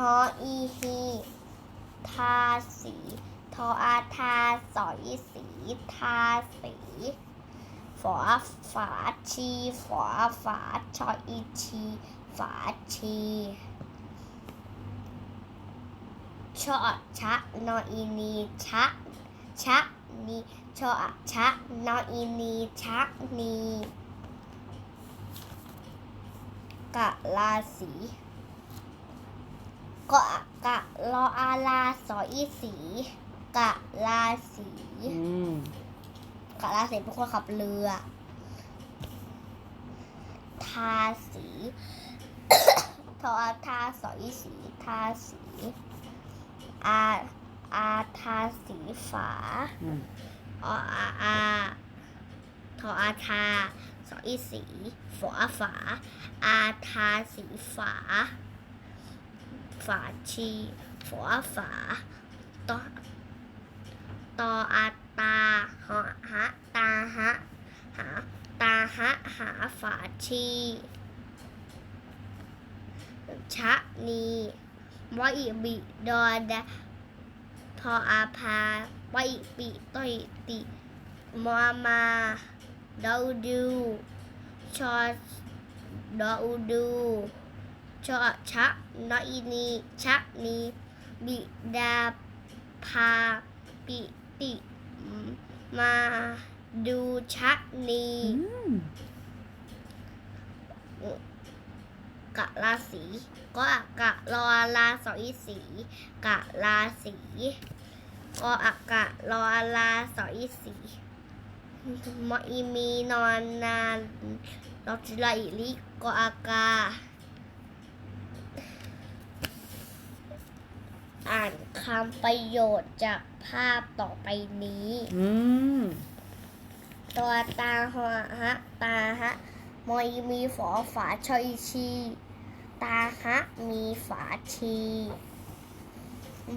ฮออีฮีทาสีทออาทาสอยสีทาสีฝอฝาชีฝอฝาชออีชีฝาชีชอชะนออีนีชะชะนีชอชะนออีนีชะนีกะลาสี กะกะลออาลาสออีสี กะลาสีอืมกะลาสีเป็นคนขับเรือ ทาสี ทอทาสอยสี ทาสี อาอาทาสีฝาอืมออาอาทออาทาสอยสีฝอฝา อาทาสีฝา ฝาชีฝอฝาตอตออาตาหอหะตาหะหาตาหะหาฝาชีชะนีวออีบิดอดาทออาพาวออีปิตอยติมอมาดอดูชอดอดู ชอชะนออีนีชะนีบิดาพาปิติมาดูชะนีกะลาสีก็กะรอลาสอยสีกะลาสีก็อะกะรอลาสอยสีมออีมีนอนนานลอจิลาอิลิก็อากา อ่านคำประโยชน์จากภาพต่อไปนี้ อืม ตัวตาหอฮะตาฮะมอยมีฝอฝาชอยชี ตาฮะมีฝาชี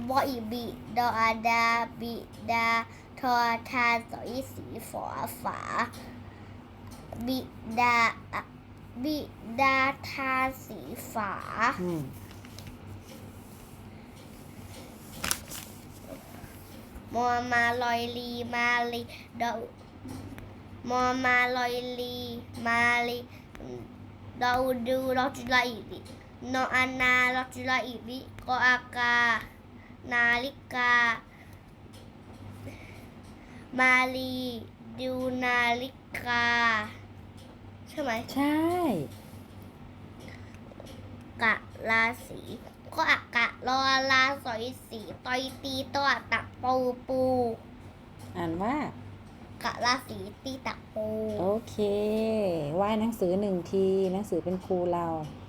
บอยบิดออาดาบิดา ทอทาสอยสีฝอฝา บิดาอะบิดาทาสีฝา อืม มอมาลอยลีมาลีดอมอมาลอยลีมาลีดอดูดอจุลาอิรินออานาดอจุลาอิริกออากา นาฬิกา มาลีดูนาฬิกา ใช่ไหมใช่กะลาสี ก็อากะรอลาสอยสีตอยตีตัวตักปูปูอ่านว่ากะลาสีตีตักปู โอเค ไหว้หนังสือหนึ่งที หนังสือเป็นครูเราก